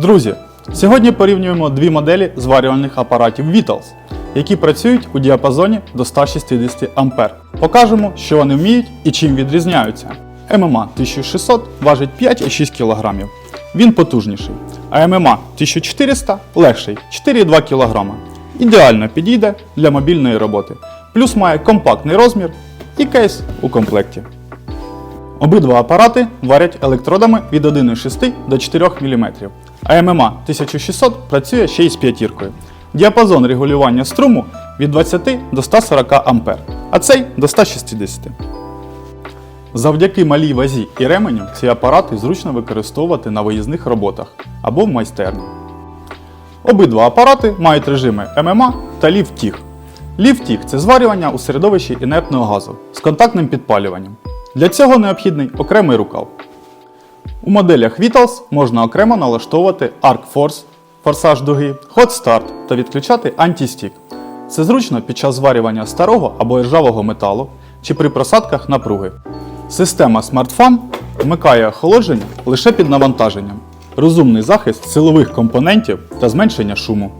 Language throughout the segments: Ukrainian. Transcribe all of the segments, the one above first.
Друзі, сьогодні порівнюємо дві моделі зварювальних апаратів Vitals, які працюють у діапазоні до 160 А. Покажемо, що вони вміють і чим відрізняються. ММА 1600 важить 5,6 кг. Він потужніший, а ММА 1400 легший 4,2 кг. Ідеально підійде для мобільної роботи. Плюс має компактний розмір і кейс у комплекті. Обидва апарати варять електродами від 1,6 до 4 мм, а ММА 1600 працює ще й з п'ятіркою. Діапазон регулювання струму від 20 до 140 А, а цей до 160. Завдяки малій вазі і ременю ці апарати зручно використовувати на виїзних роботах або в майстерні. Обидва апарати мають режими ММА та ліфтіг. Ліфтіг це зварювання у середовищі інертного газу з контактним підпалюванням. Для цього необхідний окремий рукав. У моделях Vitals можна окремо налаштовувати Arc Force, форсаж дуги, Hot Start та відключати антістік. Це зручно під час зварювання старого або ржавого металу чи при просадках напруги. Система SmartFan вмикає охолодження лише під навантаженням, розумний захист силових компонентів та зменшення шуму.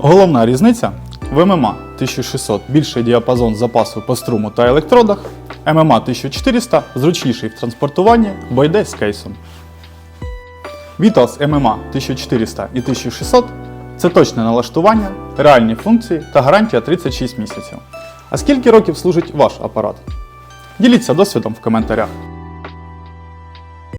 Головна різниця в ММА 1600 більший діапазон запасу по струму та електродах, ММА 1400 зручніший в транспортуванні, бо йде з кейсом. Vitals MMA 1400 і 1600 це точне налаштування, реальні функції та гарантія 36 місяців. А скільки років служить ваш апарат? Діліться досвідом в коментарях.